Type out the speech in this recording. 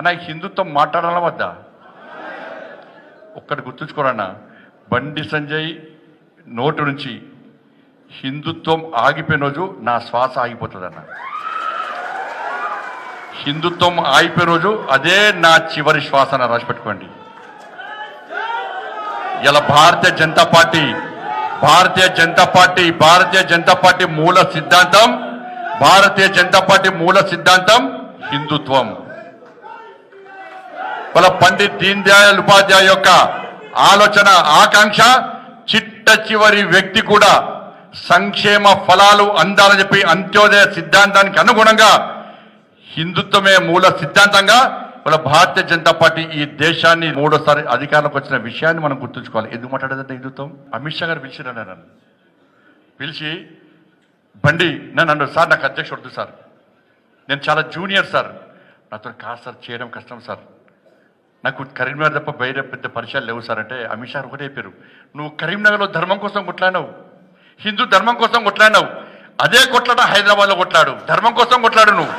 అన్న హిందుత్వం మాట్లాడాలా వద్దా? ఒక్కటి గుర్తుంచుకోరన్న బండి సంజయ్ నోటు నుంచి హిందుత్వం ఆగిపోయిన రోజు నా శ్వాస ఆగిపోతుందన్న. హిందుత్వం ఆగిపోయిన రోజు అదే నా చివరి శ్వాస అని రాసి పెట్టుకోండి. ఇలా Bharatiya Janata party Bharatiya Janata party Bharatiya Janata party మూల సిద్ధాంతం భారతీయ జనతా పార్టీ మూల సిద్ధాంతం హిందుత్వం. వాళ్ళ పండిత్ దీన్ దయాళ్ ఉపాధ్యాయ యొక్క ఆలోచన ఆకాంక్ష చిట్ట చివరి వ్యక్తి కూడా సంక్షేమ ఫలాలు అందాలని చెప్పి అంత్యోదయ సిద్ధాంతానికి అనుగుణంగా హిందుత్వమే మూల సిద్ధాంతంగా వాళ్ళ భారతీయ జనతా పార్టీ ఈ దేశాన్ని మూడోసారి అధికారంలోకి వచ్చిన విషయాన్ని మనం గుర్తుంచుకోవాలి. ఎందుకు మాట్లాడేదంటే హిందుత్వం? అమిత్ షా గారు పిలిచిరన్నారు నన్ను. పిలిచి బండి నన్ను అన్నారు సార్ నాకు అధ్యక్షుడు సార్. నేను చాలా జూనియర్ సార్. నాతో కాదు సార్ చేయడం కష్టం సార్. నాకు కరీంనగర్ తప్ప బయట పెద్ద పరిచయాలు లేవు సార్. అంటే అమిత్ షా ఒకటే చెప్పారు నువ్వు కరీంనగర్లో ధర్మం కోసం కొట్లాడినావు. హిందూ ధర్మం కోసం కొట్లాడినావు. అదే కొట్లాట హైదరాబాద్లో కొట్లాడు. ధర్మం కోసం కొట్లాడు నువ్వు.